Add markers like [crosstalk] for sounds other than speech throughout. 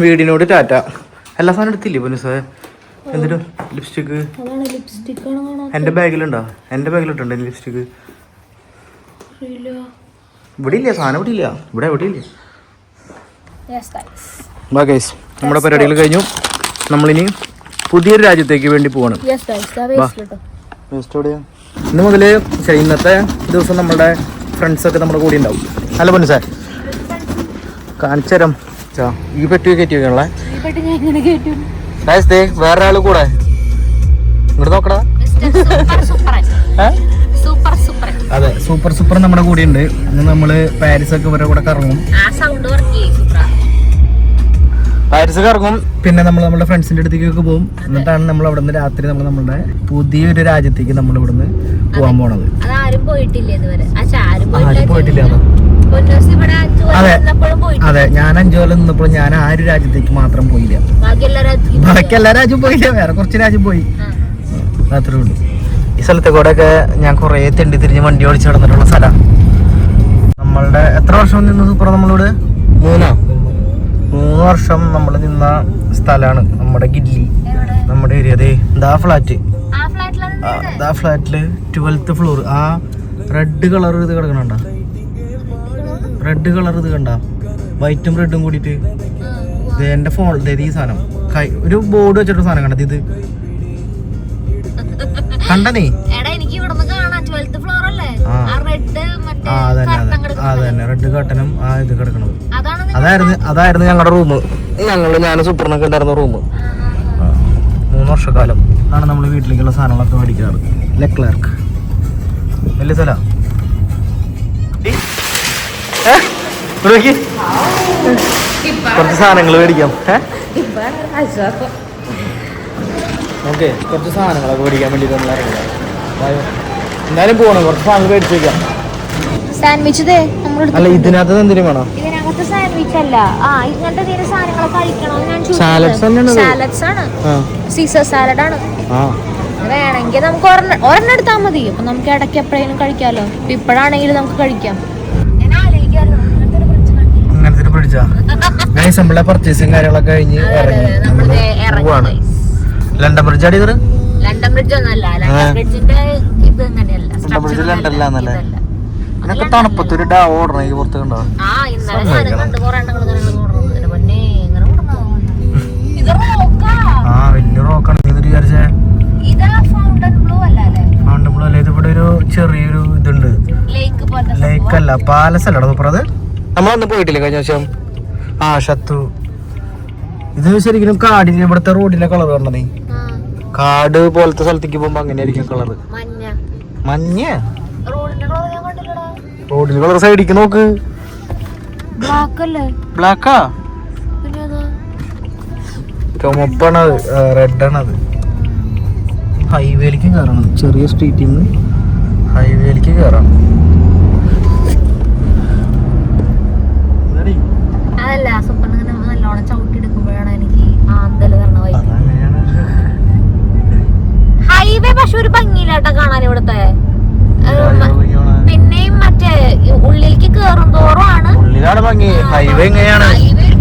വീടിനോട് ടാറ്റ. എല്ലാ സാധനം എടുത്തില്ലേ പൊന്നു സാറേ? എന്നിട്ട് ലിപ്സ്റ്റിക്ക് എന്റെ ബാഗിലുണ്ടോ? എന്റെ ബാഗിലിട്ടുണ്ട് ലിപ്സ്റ്റിക്ക് ഇവിടെ ഇല്ല സാധനം ഇവിടെ ഇല്ല. ഇവിടെ ഇവിടെ ഇല്ല. ബാ ഗൈസ് നമ്മുടെ പരിപാടികൾ കഴിഞ്ഞു. നമ്മളിനി പുതിയൊരു രാജ്യത്തേക്ക് വേണ്ടി പോകണം ഇന്ന് മുതൽ ഇന്നത്തെ ദിവസം നമ്മുടെ ഫ്രണ്ട്സൊക്കെ നമ്മുടെ കൂടെ ഉണ്ടാവും. അല്ല പൊന്നു സാർ കാണിച്ചു തരാം. ചാ ഈ പെട്ടി കയറ്റി ദേ വേറെ ആൾ കൂടെ. ഇങ്ങോട്ട് നോക്കടാ. സൂപ്പർ സൂപ്പർ ഏ? സൂപ്പർ സൂപ്പർ അതെ സൂപ്പർ സൂപ്പർ നമ്മുടെ കൂടെ ഉണ്ട്. ഇന്ന് നമ്മൾ പാരീസ് ഒക്കെ ഇവരുടെ കൂടെ കറങ്ങും. ആ സൗണ്ട് വർക്ക് ചെയ്യും സൂപ്പർ പാരീസ് കറങ്ങും. പിന്നെ നമ്മൾ നമ്മുടെ ഫ്രണ്ട്സിന്റെ അടുത്തേക്കൊക്കെ പോകും. എന്നിട്ടാണ് നമ്മൾ അവിടെ നിന്ന് രാത്രി നമ്മൾ നമ്മുടെ പുതിയൊരു രാജ്യത്തേക്ക് നമ്മൾ ഇവിടുന്ന് പോകാൻ പോണത്. ആരും പോയിട്ടില്ല അതോ? പൊന്നൂസ് ഇവിടെ അഞ്ചു അതെ. വന്നപ്പോഴും പോയിട്ടില്ല അതെ ഞാൻ അഞ്ചു കൊല്ലം നിന്നപ്പോൾ ഞാൻ ആ ഒരു രാജ്യത്തേക്ക് മാത്രം പോയില്ല. ബാക്കി എല്ലാ രാജ്യവും പോയില്ല വേറെ കുറച്ച് രാജ്യം പോയി. അത്രേ ഉള്ളൂ. ഈ സ്ഥലത്തെ കൂടെ ഒക്കെ ഞാൻ കുറേ തെണ്ടി തിരിഞ്ഞ് വണ്ടി ഓടിച്ച് നടന്നിട്ടുള്ള സ്ഥലം. നമ്മളുടെ എത്ര വർഷം നിന്ന് സൂപ്പർ നമ്മളിവിടെ മൂന്നാ. മൂന്ന് വർഷം നമ്മൾ നിന്ന സ്ഥലമാണ് നമ്മുടെ ഗില്ലി. നമ്മുടെ ഏരിയ. അതെ ദാ ഫ്ലാറ്റ് ദാ ഫ്ലാറ്റിൽ ട്വൽത്ത് ഫ്ലോർ ആ റെഡ് കളർ ഇത് കിടക്കണണ്ട? റെഡ് കളർ ഇത് കണ്ട? വൈറ്റും റെഡും കൂടിയിട്ട് ഇത് എന്റെ ഫോൺ ഇത് ഈ സാധനം. കൈ ഒരു ബോർഡ് വെച്ചിട്ട് സാധനം കണ്ടത് ഇത് [laughs] കണ്ടനേ എടാ എനിക്ക് ഇവിടുന്ന് കാണാം. ട്വൽത്ത് ഫ്ലോർ അല്ലേ? ആ. ആ റെഡ് മറ്റേ ആ അതന്നെ റെഡ് കട്ടനും ആ ഇത് കിടക്കണത്. അതായിരുന്നു അതായിരുന്നു ഞങ്ങളുടെ റൂം ഞങ്ങൾ ഞാൻ സൂപ്പറിനൊക്കെ ഉണ്ടായിരുന്ന റൂം മൂന്ന് വർഷക്കാലം ആണ് നമ്മൾ വീട്ടിലേക്കുള്ള സാധനങ്ങളൊക്കെ മേടിക്കാറ്. ലെക്ലർക്ക് വലിയ സ്ഥല. കുറച്ച് സാധനങ്ങൾ മേടിക്കാം. ഓക്കെ കുറച്ച് സാധനങ്ങളൊക്കെ മേടിക്കാൻ വേണ്ടി നമ്മൾ ഇറങ്ങാം. എന്തായാലും പോകണം കുറച്ച് സാധനങ്ങൾ മേടിച്ചു വെക്കാം. സാൻഡ്വിച്ച് അല്ല ഇതിനകത്ത് എന്തിനും വേണം? ഇതിനകത്ത് സാൻഡ്വിച്ച് അല്ല. ആ ഇങ്ങനത്തെ തീരെ സാധനങ്ങൾ കഴിക്കണോ ഞാൻ Salads തന്നെയാണ് ഇത്. സാലഡ്സ് ആണ്. ആ. സീസർ സാലഡ് ആണ്. ആ. വേണമെങ്കിൽ നമുക്ക് ഒരെണ്ണം എടുത്താൽ മതി. അപ്പൊ നമുക്ക് ഇടയ്ക്ക് എപ്പോഴേലും കഴിക്കാമല്ലോ ഇപ്പൊ ഇപ്പോഴാണെങ്കിൽ നമുക്ക് കഴിക്കാം ഞാൻ അങ്ങനത്തെ പിടിച്ചാ ഗൈസ് നമ്മളെ പർച്ചേസിങ് കാര്യങ്ങളൊക്കെ കഴിഞ്ഞ് ഇറങ്ങി. പോവാണ്. ലണ്ടൻ ബ്രിഡ്ജ് അടി ലണ്ടൻ ബ്രിഡ്ജ് ഒന്നല്ല ലണ്ടൻ ബ്രിഡ്ജിന്റെ ഇത് ലണ്ടൻ ബ്രിഡ്ജ് ഡാ പുറത്ത് കണ്ടോ? ആ വലിയ റോക്കാണ്. നീ വിചാരിച്ചേ? ഫൗണ്ടൻ ബ്ലൂ അല്ല അല്ലേ? ഇവിടെ ഒരു ചെറിയൊരു ഇതുണ്ട്. ലേക്ക് അല്ല പാലസ് അല്ലടാ നമ്മളന്ന് പോയിട്ടില്ലേ കഴിഞ്ഞ വർഷം ആ ശത്രു ഇത് ശരിക്കും കാടിന്റെ ഇവിടുത്തെ റോഡിലെ കളർ പറഞ്ഞതേ. കാട് പോലത്തെ സ്ഥലത്തേക്ക് പോകുമ്പോ അങ്ങനെയായിരിക്കും കളർ മഞ്ഞ. റോഡിന്റെ കളർ സൈഡിക്ക് നോക്ക്. ബ്ലാക്ക് അതാ ചുമപ്പാണത്. റെഡാണത് ഹൈവേയിലേക്ക് കയറണം ചെറിയ സ്ട്രീറ്റിൽ നിന്ന് ഹൈവേയിലേക്ക് കയറാം അതല്ല സൂപ്പർ ഇങ്ങനെ നല്ലോണം ചവിട്ടി എടുക്കുമ്പോഴാണ് എനിക്ക് ആന്തൽ വരണ വൈകി ഹൈവേ പക്ഷെ ഒരു ഭംഗിയില്ലാട്ടോ കാണാൻ ഇവിടുത്തെ. പിന്നെയും മറ്റേ ഉള്ളിലേക്ക് കേറും തോറും ആണ് ഉള്ളിലാണ് ഭംഗി. ഹൈവേ എങ്ങനെയാണ്?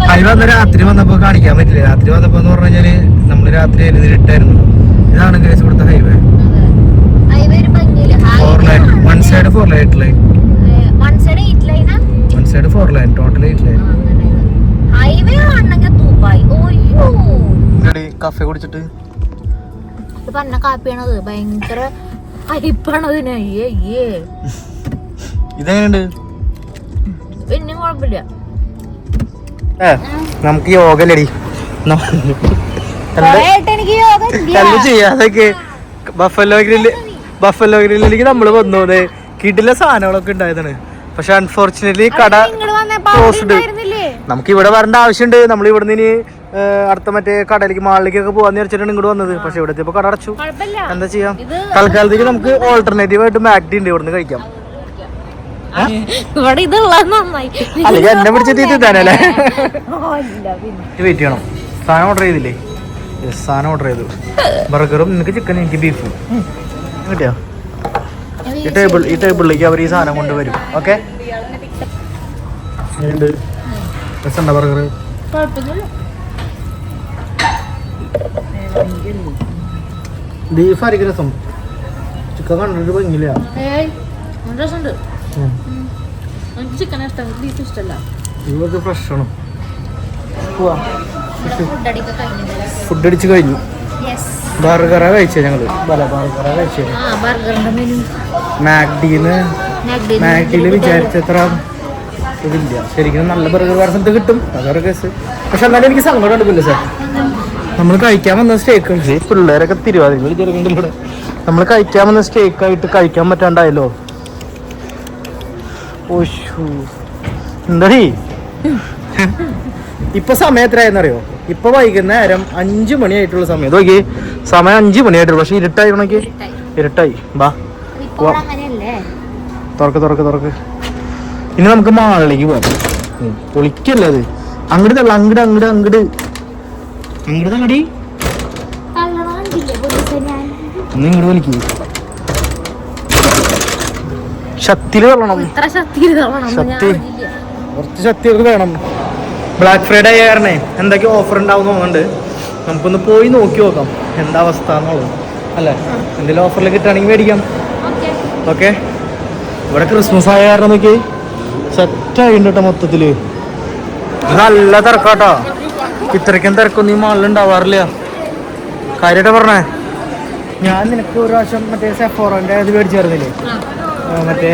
ഹൈവേ ഒരു അന്ന് രാത്രി വന്നപ്പോ കാണിക്കാൻ പറ്റില്ല. രാത്രി വന്നപ്പോ എന്ന് പറഞ്ഞു കഴിഞ്ഞാൽ നമ്മൾ രാത്രി ഇരുട്ടായിരുന്നു ഇതാണ് കേസ് ഇവിടുത്തെ highway four lane one side four lane one side eight ലൈനാ one side four lane total eight lane highway ആണെങ്കിൽ കഫേ കുടിച്ചിട്ട്. ഇത് പറഞ്ഞ കാപ്പിയാണത്. ഭയങ്കര ഹൈപ്പാണ് അതിന് അയ്യേ അയ്യേ. ഇതെങ്ങനെയുണ്ട്? പിന്നെ കുഴപ്പമില്ല. നമുക്ക് യോഗ അല്ലടി. ചെയ്യാതൊക്കെ ബഫല്ലോ ഗ്രില്ല് ബഫല്ലോ ഗ്രില്ലിലേക്ക് നമ്മൾ വന്നത് കിടില സാധനങ്ങളൊക്കെ ഉണ്ടായതാണ്. പക്ഷെ അൺഫോർച്ചുനേറ്റ്ലി കട ക്ലോസ്ഡ് നമുക്ക് ഇവിടെ വരേണ്ട ആവശ്യമുണ്ട്. നമ്മൾ ഇവിടെ നിന്ന് അടുത്ത മറ്റേ കടയിലേക്ക് മാളിലേക്കൊക്കെ പോകാന്ന് വിചാരിച്ചിട്ടാണ് ഇങ്ങോട്ട് വന്നത്. പക്ഷെ ഇവിടെ എത്തിയപ്പോ കട അടച്ചു. എന്താ ചെയ്യാം? തൽക്കാലത്തേക്ക് നമുക്ക് ഓൾട്ടർനേറ്റീവ് ആയിട്ട് മാഗ്ഡി ഉണ്ട് ഇവിടുന്ന് കഴിക്കാം. അല്ലെങ്കിൽ എന്നെ പിടിച്ചിട്ട് ഇല്ല വെയിറ്റ് ചെയ്യണം. സാധനം ഓർഡർ ചെയ്തില്ലേ? സാധനം ഓർഡർ ചെയ്തു. ബർഗറും നിനക്ക് ചിക്കൻ എനിക്ക് ബീഫും കിട്ടിയോ? ഈ ടേബിൾ ഈ ടേബിളിലേക്ക് അവർ ഈ സാധനം കൊണ്ടുവരും. ഓക്കെ ബർഗർ ബീഫ് ആയിരിക്കും രസം ചിക്കൻ കണ്ടിട്ട് ഭംഗിയില്ല. രസമുണ്ട് ചിക്കൻ ഇഷ്ടം ബീഫ് ഇഷ്ടമല്ല. ഇവർക്ക് ഫ്രഷ് ആണ്. ഫുഡ് അടിച്ച് കഴിഞ്ഞു. യെസ് ബർഗറാ കഴിച്ചത് ഞങ്ങൾ. ബർഗറാ മാക്ഡിയിൽ വിചാരിച്ചത്ര ഇതില്ല. ശരിക്കും നല്ല ബർഗർ വേറെ സ്ഥലത്ത് കിട്ടും. അതൊരു കേസ് പക്ഷെ എന്നാലും എനിക്ക് സങ്കടം എടുക്കില്ല സാർ നമ്മൾ കഴിക്കാൻ വന്ന സ്റ്റേക്ക് കഴിച്ച് പിള്ളേരൊക്കെ തിരുവാതിര ചെറുക്കണ്ടിലൂടെ നമ്മൾ കഴിക്കാൻ വന്ന സ്റ്റേക്ക് ആയിട്ട് കഴിക്കാൻ പറ്റാണ്ടായല്ലോ. ഓശു. എന്താടി? ഇപ്പൊ സമയം എത്രയായെന്നറിയോ? ഇപ്പൊ വൈകുന്നേരം അഞ്ചു മണിയായിട്ടുള്ള സമയം. നോക്കി സമയം അഞ്ചു മണിയായിട്ടുള്ളൂ. പക്ഷെ ഇരുട്ടായി നോക്കി ഇരുട്ടായി. ബാ തുറക്ക് തുറക്ക് തുറക്ക്. ഇനി നമുക്ക് മാളിലേക്ക് പോവാം. ഉം, പൊളിക്കല്ലേ അത്? അങ്ങോട്ട് തള്ള. അങ്ങോട്ട് അങ്ങോട്ട് അങ്ങോട്ട് പോലീസ് ഞാൻ ഒന്ന് ഇങ്ങോട്ട് വലിക്കൂ. ശക്തിയിൽ തള്ളണം. ശക്തി. കുറച്ച് ശക്തിയൊക്കെ വേണം. ബ്ലാക്ക് ഫ്രൈഡേ ആയ കാരണേ എന്തൊക്കെ ഓഫർ ഉണ്ടാവും തോന്നുന്നുണ്ട്. നമുക്കൊന്ന് പോയി നോക്കി നോക്കാം. എന്താ അവസ്ഥ എന്നുള്ളത്. അല്ലേ? എന്തെങ്കിലും ഓഫറിൽ കിട്ടുകയാണെങ്കിൽ മേടിക്കാം. ഓക്കേ. ഓക്കെ? ഇവിടെ ക്രിസ്മസ് ആയ കാരണം നോക്കി സെറ്റായിട്ടുണ്ട് കേട്ടോ മൊത്തത്തിൽ. നല്ല തിരക്കാട്ടോ. ഇത്രയ്ക്കും തിരക്കൊന്നും ഈ മാളിൽ ഉണ്ടാവാറില്ല കാര്യമായിട്ട് പറഞ്ഞേ? ഞാൻ നിനക്ക് ഒരു പ്രാവശ്യം മറ്റേ സെഫോറോന്റെ ഇത് മേടിച്ചായിരുന്നില്ലേ? മറ്റേ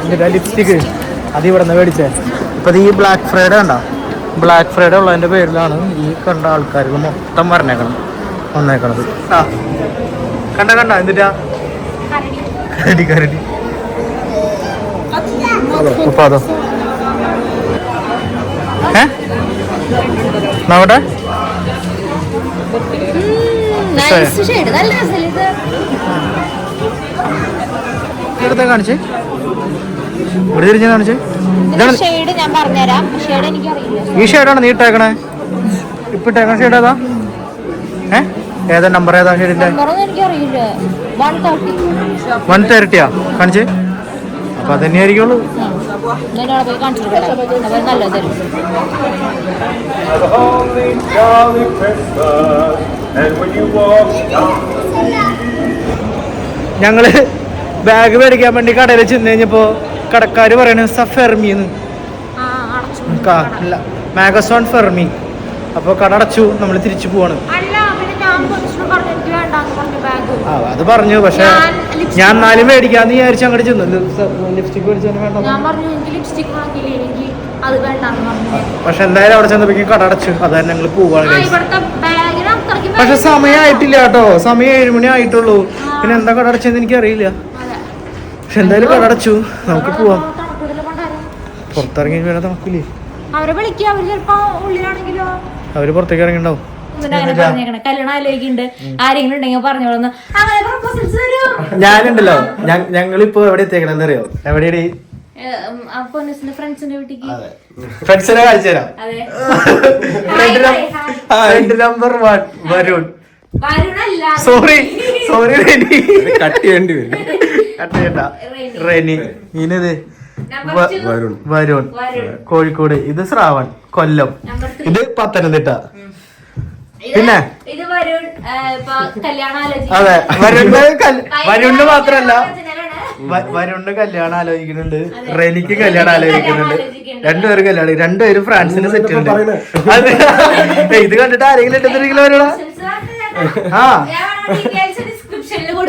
എന്നിട്ട് ലിപ്സ്റ്റിക്ക് അത് ഇവിടെ നിന്ന് മേടിച്ചേ. ഇപ്പൊ ഈ ബ്ലാക്ക് ഫ്രൈഡേ ഉണ്ടോ ബ്ലാക്ക് ഫ്രൈഡേ ഉള്ളതിന്റെ പേരിലാണ് ഈ കണ്ട ആൾക്കാർക്ക് മൊത്തം പറഞ്ഞേക്കണം വന്നേക്കണത്. ആ കണ്ട കണ്ട എന്നിട്ടാ കരടി. കരടി ഉപ്പ അതോ ഏ? നോക്കട്ടെ കാണിച്ചേ. ഇവിടെ തിരിഞ്ഞ് കാണിച്ചേ. ഇതാണ് ഈ ഷെയ്ഡാണ് നീ ഇട്ടേക്കണേ? ഇപ്പൊ ഇട്ടേക്കണ ഷെയ്ഡ് ഏതാ? ഏ? ഏതാ നമ്പർ ഏതാ ഷെയ്ഡിന്റെ? വൺ തേർട്ടി വൺ തേർട്ടിയാ കാണിച്ചേ. അപ്പൊ അതന്നെ ആയിരിക്കുള്ളൂ അവിടെ പോയി അപ്പൊ ഞങ്ങൾ ബാഗ് മേടിക്കാൻ വേണ്ടി കടയിൽ ചെന്ന് കഴിഞ്ഞപ്പോ കടക്കാര് പറയണ സഫർമിന്ന് മാഗസോൺ ഫെർമി അപ്പോൾ കട അടച്ചു നമ്മൾ തിരിച്ചു പോവാണ്. അത് പറഞ്ഞു പക്ഷെ ഞാൻ നാലും മേടിക്കാൻ എന്നാലും മേടിക്കാന്ന് വിചാരിച്ചു അങ്ങോട്ട് ചെന്നു. ലിപ്സ്റ്റിക് പക്ഷെ എന്തായാലും അവിടെ ചെന്നപ്പോഴേക്കും കട അടച്ചു. അത് തന്നെ ഞങ്ങൾ പോവാണ് പക്ഷെ സമയമായിട്ടില്ല കേട്ടോ. സമയം ഏഴ് മണി ആയിട്ടുള്ളൂ. പിന്നെ എന്താ കട അടച്ചെന്ന് എനിക്ക് അറിയില്ല അതെ. പക്ഷെ എന്തായാലും കട അടച്ചു. നമുക്ക് പോവാം. പുറത്തിറങ്ങി വേണം തണുക്കില്ലേ അവരെ വിളിക്കുക അവർ ചിലപ്പോ ഉള്ളിലാണെങ്കിലോ? അവർ പുറത്തേക്ക് ഇറങ്ങിണ്ടാവും. പറഞ്ഞേക്കണേ. കല്യാണം ആലോചിക്കുന്നുണ്ട് ആരെങ്കിലും ഉണ്ടെങ്കിൽ പറഞ്ഞോളന്ന്. അങ്ങനെ പ്രപ്പോസൽസ് തരും. ഞാനുണ്ടല്ലോ. ഞങ്ങളിപ്പോ എവിടെ എത്തിയേക്കണെന്ന് അറിയോ? എവിടെയാണ് ഫ്രണ്ട്സിന്റെ ഫ്രണ്ട്സിനെ കാണിച്ചു തരാം. Friend number one Varun. വരുണല്ല. Sorry sorry Reni cut ചെയ്യേണ്ടി വരും. കട്ട് ചെയ്യണ്ട. റെനി ഇനിത്? Number വ- two. വരുൺ. വരുൺ. കോഴിക്കോട്. ഇത് ശ്രാവൺ. കൊല്ലം. ഇത് പത്തനംതിട്ട. പിന്നെ? ഇത് വരുൺ അതെ. ആലോചിക്കുന്നു വരുണ് വരുണിന് മാത്രല്ല വരുണ് കല്യാണം ആലോചിക്കുന്നുണ്ട്. റെനിക്ക് കല്യാണം ആലോചിക്കുന്നുണ്ട്. രണ്ടുപേരും കല്യാണം രണ്ടുപേരും ഫ്രാൻസിന് സെറ്റ് ഉണ്ട് ഇത് കണ്ടിട്ട് ആരെങ്കിലും വരണ ആ.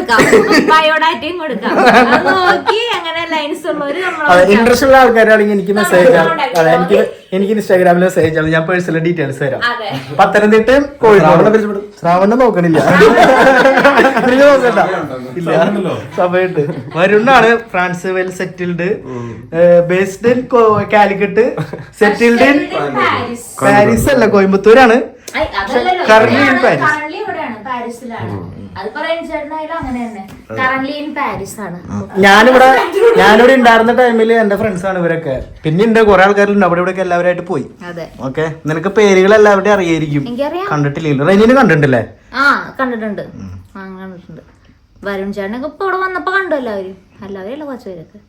കൊടുക്കാം. ബയോഡാറ്റയും കൊടുക്കാം. അത് നോക്കി അങ്ങനെ ലൈൻസ് ഉള്ളവര് നമ്മളെ ഇൻട്രസ്റ്റ് ഉള്ള ആൾക്കാരാണെങ്കിൽ എനിക്ക് മെസ്സേജ് അതെ എനിക്ക് എനിക്ക് ഇൻസ്റ്റാഗ്രാമിൽ മെസ്സേജ് ചെയ്യാം ഞാൻ പേഴ്സണൽ ഡീറ്റെയിൽസ് തരാം. അതെ. പത്തനംതിട്ടയും കോഴിക്കോട്. ശ്രാവണ നോക്കണില്ല. [laughs] നോക്കണ്ട. ഇല്ല. സമയത്ത് വരുണ്ണാണ് France well settled based in Calicut. Settled in Paris അല്ല കോയമ്പത്തൂരാണ്. ഇവിടെയാണ്, പാരീസിലാണ്. അത് പറയാൻ ചേട്ടനായാലും അങ്ങനെ തന്നെ. കറന്റ് ഇൻ പാരീസ് ആണ് ഞാനിവിടെ [laughs] ഞാനിവിടെ ഉണ്ടായിരുന്ന ടൈമിൽ എന്റെ ഫ്രണ്ട്സ് ആണ് ഇവരൊക്കെ. പിന്നെ ഉണ്ട് കുറെ ആൾക്കാരുണ്ട്. അവിടെ ഇവിടെ എല്ലാവരായിട്ട് പോയി. ഓക്കെ? നിനക്ക് പേരുകൾ എല്ലാവരുടെയും അറിയായിരിക്കും. കണ്ടിട്ടില്ലല്ലോ. റെനിനെ കണ്ടിട്ടില്ലേ? ആ കണ്ടിട്ടുണ്ട്. ആ കണ്ടിട്ടുണ്ട്. വരുൺ ചേട്ടനൊക്കെ ഇപ്പൊ ഇവിടെ വന്നപ്പോ കണ്ടു എല്ലാവരും. എല്ലാവരും അല്ല കുറച്ച് പേരൊക്കെ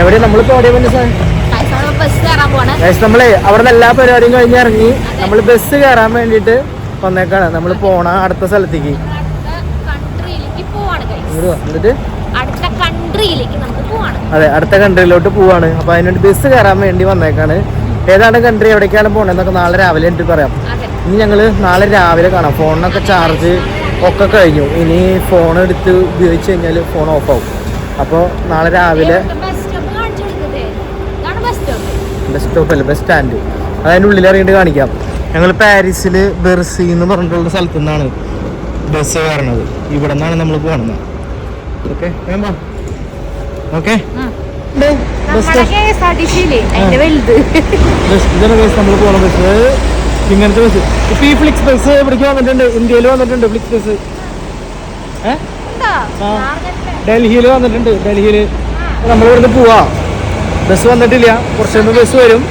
എവിടെ നമ്മളിപ്പോ എവിടെ നമ്മളെ അവിടെ എല്ലാ പരിപാടിയും കഴിഞ്ഞ് ഇറങ്ങി. നമ്മൾ ബസ് കയറാൻ വേണ്ടിട്ട് വന്നേക്കാണ്. നമ്മൾ പോണ അടുത്ത സ്ഥലത്തേക്ക്. എന്നിട്ട്? അതെ അടുത്ത കൺട്രിയിലോട്ട് പോവാണ്. അപ്പൊ അതിനുവേണ്ടി ബസ് കയറാൻ വേണ്ടി വന്നേക്കാണ്. ഏതാണ് കൺട്രി എവിടേക്കാണ് പോകണമെന്നൊക്കെ നാളെ രാവിലെ എനിക്ക് പറയാം. ഇനി ഞങ്ങൾ നാളെ രാവിലെ കാണാം. ഫോണിനൊക്കെ ചാർജ് ഒക്കെ കഴിഞ്ഞു. ഇനി ഫോൺ എടുത്ത് ഉപയോഗിച്ച് കഴിഞ്ഞാൽ ഫോൺ ഓഫ് ആവും. അപ്പോൾ നാളെ രാവിലെ ബസ് സ്റ്റോപ്പ് കാണിച്ചു കൊടുത്തതേ ഇതാണ് ബസ് സ്റ്റോപ്പ് ബസ് സ്റ്റോപ്പ് അല്ല ബസ് സ്റ്റാൻഡ് അതിന്റെ ഉള്ളിൽ ഇറങ്ങിയിട്ട് കാണിക്കാം. ഞങ്ങൾ പാരീസിൽ ബെർസി എന്ന് പറഞ്ഞിട്ടുള്ള സ്ഥലത്തു നിന്നാണ് ബസ് കയറണത്. ഇവിടെ നിന്നാണ് നമ്മൾ പോകണത് ഓക്കെ? ഓക്കെ നമ്മൾ പോകണ ബസ് ഇങ്ങനത്തെ ബസ് ഇപ്പൊ ഈ ഫ്ലിക്സ് ബസ് ഇവിടേക്ക് വന്നിട്ടുണ്ട്. ഇന്ത്യയിൽ വന്നിട്ടുണ്ട് ഫ്ലിക്സ് ബസ് ഡൽഹിയിൽ വന്നിട്ടുണ്ട്. ഡൽഹിയിൽ നമ്മൾ ഇവിടുന്ന് പോവാ. ബസ് വന്നിട്ടില്ല. കുറച്ച് ബസ് വരും.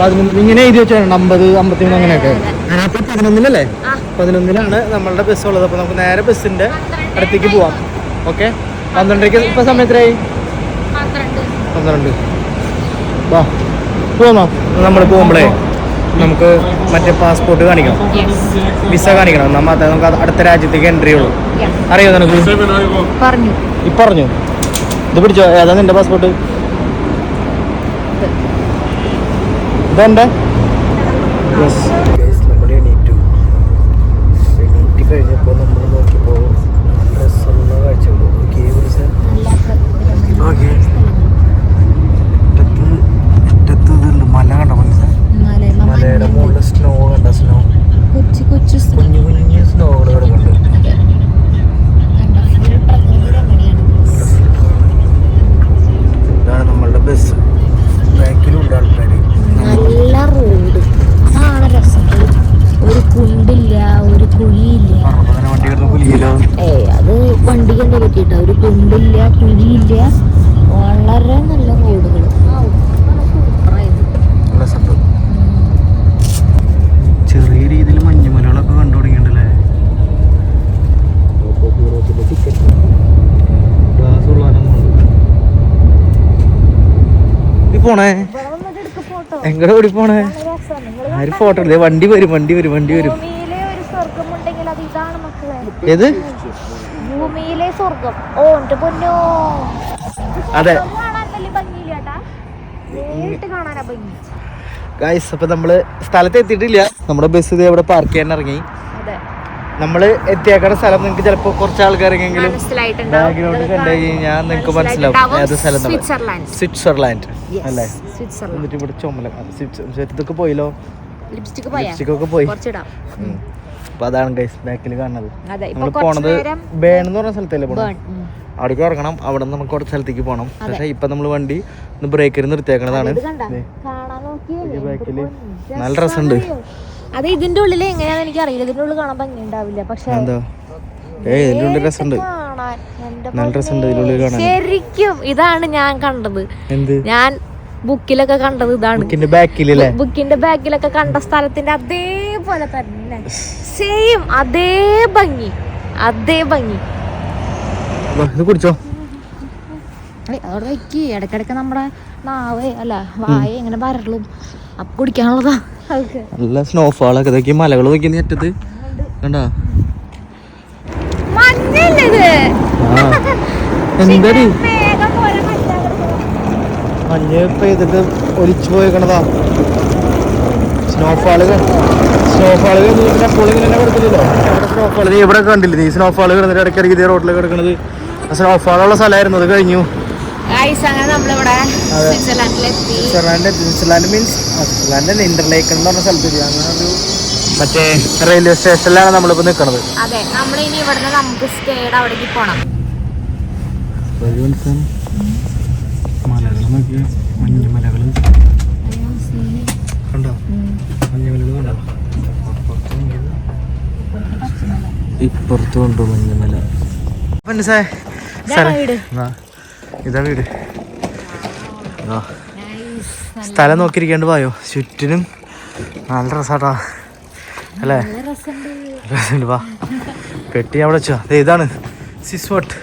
പതിനൊന്ന് ഇങ്ങനെ എഴുതി വെച്ചാണ്. അമ്പത് അമ്പത്തിമൂന്ന് അങ്ങനെയൊക്കെ. പതിനൊന്നിനല്ലേ പതിനൊന്നിനാണ് നമ്മളുടെ ബസ് ഉള്ളത്. അപ്പൊ നമുക്ക് നേരെ ബസ്സിന്റെ അടുത്തേക്ക് പോവാം. ഓക്കെ? പന്ത്രണ്ടരയ്ക്ക് ഇപ്പൊ സമയത്തിലായി പന്ത്രണ്ട് പന്ത്രണ്ട്. വാ പോവാം നമ്മൾ പോകുമ്പോഴേ നമുക്ക് മറ്റേ പാസ്പോർട്ട് കാണിക്കണം. വിസ കാണിക്കണം. നമ്മൾ നമുക്ക് അടുത്ത രാജ്യത്തേക്ക് എൻട്രി ഉള്ളൂ. അറിയോ നിനക്ക്? പറഞ്ഞു ഇപ്പൊ പറഞ്ഞു. ഇത് പിടിച്ചോ? ഏതാ നിന്റെ പാസ്പോർട്ട് ഇതെന്റെ നമ്മൾ എണീറ്റു എണീറ്റ് കഴിഞ്ഞപ്പോൾ നമ്മൾ നോക്കിയപ്പോൾ ഡ്രസ്സുള്ള കാഴ്ചയുള്ളൂ ഓക്കെ മല കണ്ട മനസ്സിലായി മലയുടെ മുകളിൽ സ്നോ കണ്ട സ്നോ കൊച്ചു കൊച്ചു കുഞ്ഞു കുഞ്ഞു സ്നോകൾ കിടക്കുന്നുണ്ട് ഇതാണ് നമ്മളുടെ ബസ് ബാക്കിലുണ്ട് ആൾക്കാർ നല്ല റോഡ് അതാണ് രസം ഒരു- ഒരു കുണ്ടില്ല ഒരു കുഴിയില്ല അങ്ങനെ വണ്ടി കിടന്ന് കുലിയല്ലോ ഏയ് അത് എന്താ പറ്റിയിട്ട ഒരു കുണ്ടില്ല കുഴിയില്ല വളരെ നല്ല റോഡുകൾ ചെറിയ രീതിയിൽ മഞ്ഞുമലകളൊക്കെ കണ്ടു തുടങ്ങിയിട്ടുണ്ടല്ലേ? പോണേ? എങ്ങടെ ഓടി പോണേ? ആര് ഫോട്ടോ വണ്ടി വരും വണ്ടി വരും വണ്ടി വരും. ഭൂമിയിലെ ഒരു സ്വർഗമുണ്ടെങ്കിൽ അത് ഇതാണ് മക്കളെ. ഏത്? ഭൂമിയിലെ സ്വർഗം ഓ എന്റെ പൊന്നോ. അതെ. ഗൈസ് അപ്പൊ നമ്മൾ സ്ഥലത്ത് എത്തിയിട്ടില്ല. നമ്മുടെ ബസ് ഇത് ഇവിടെ പാർക്ക് ചെയ്യാൻ ഇറങ്ങി. നമ്മൾ എത്തിയേക്കണ സ്ഥലം നിങ്ങൾക്ക് ചിലപ്പോ കുറച്ച് ആൾക്കാരെങ്കിലും ബാക്ക്ഗ്രൗണ്ട് കണ്ടു കഴിഞ്ഞാൽ നിങ്ങൾക്ക് മനസ്സിലാവും. ഏത് സ്ഥലം. സ്വിറ്റ്സർലാൻഡ്. അല്ലേ? എന്നിട്ട് ഇവിടെ ചുമല ഇതൊക്കെ പോയില്ലോ? ലിപ്സ്റ്റിക് ഒക്കെ പോയി. അപ്പൊ അതാണ് ഗൈസ് ബാക്കിൽ കാണുന്നത്. അതെ നമ്മൾ പോണത് ബേൺ എന്ന് പറഞ്ഞ സ്ഥലത്തല്ലേ പോണത്. അവിടേക്ക് ഇറങ്ങണം അവിടെ നിന്ന് നമുക്ക് കുറച്ച് സ്ഥലത്തേക്ക് പോകണം പക്ഷെ ഇപ്പൊ നമ്മൾ വണ്ടി ഒന്ന് ബ്രേക്കിൽ നിർത്തിയേക്കണതാണ്. ബാക്കിൽ നല്ല രസമുണ്ട്. അത് ഇതിന്റെ ഉള്ളിൽ എങ്ങനെയാണെന്ന് എനിക്ക് അറിയില്ല ഇതിന്റെ ഉള്ളിൽ കാണാൻ ഭംഗി ഉണ്ടാവില്ല. പക്ഷെ എന്താ? ഏയ് ഇതിന്റെ ഉള്ളിൽ രസമുണ്ട്. നല്ല രസമുണ്ട് ഇതിനുള്ളിൽ കാണാൻ. ശരിക്കും ഇതാണ് ഞാൻ കണ്ടത്. ഞാൻ ബുക്കിലൊക്കെ കണ്ടത് ഇതാണ്. ബുക്കിന്റെ ബാക്കിലൊക്കെ കണ്ട സ്ഥലത്തിന്റെ അതേപോലെ തന്നെ. സെയിം അതേ ഭംഗി അതേ ഭംഗി. ഇത് കുടിച്ചോ. അതോടെ വയ്ക്ക് ഇടക്കിടക്ക് നമ്മുടെ നാവ് അല്ല വായ ഇങ്ങനെ വരളും. അപ്പൊ കുടിക്കാനുള്ളതാ. നല്ല സ്നോഫാളൊക്കെ ഇതൊക്കെ മലകൾ നോക്കി അറ്റത്ത്. കണ്ടാ? എന്താടി. മഞ്ഞ് പെയ്തിട്ട് ഒലിച്ചു പോയേക്കണതാ. സ്നോഫാൾ സ്നോഫാളുകൾ കഴിഞ്ഞിട്ട് അപ്പോൾ തന്നെ കിടക്കില്ലല്ലോ സ്നോഫാൾ നീ ഇവിടെ കണ്ടില്ല? നീ സ്നോഫാൾ കിടന്നിട്ട് ഇടയ്ക്കിടയ്ക്ക് ഇതേ റോഡിൽ കിടക്കുന്നത് സ്നോഫാളുള്ള സ്ഥലമായിരുന്നു. അത് കഴിഞ്ഞു. Switzerland Switzerland means Switzerland Interlaken എന്ന് പറഞ്ഞ സ്ഥലത്ത് അങ്ങനെ ഒരു മറ്റേ റെയിൽവേ സ്റ്റേഷനിലാണ് നമ്മളിപ്പോ നിൽക്കണത് അതെ നമ്മളിനി ഇവിടുന്ന് നമുക്ക് സ്റ്റേയുടെ അവിടേക്ക് പോണം. മലകൾ നോക്കിയ. മഞ്ഞുമലകൾ കണ്ടോ മഞ്ഞുമലകൾ കണ്ടോ ഇപ്പുറത്തും കൊണ്ടു മഞ്ഞുമല? ഇതാ വീട്. സ്ഥലം നോക്കിയിരിക്കേണ്ട പോയോ? ചുറ്റിനും നല്ല രസാട്ടാ. അല്ലേ? രസമുണ്ട്. വാ. പെട്ടി അവിടെ വെച്ചോ. ദേ ഇതാണ്. സിസ്വട്ട്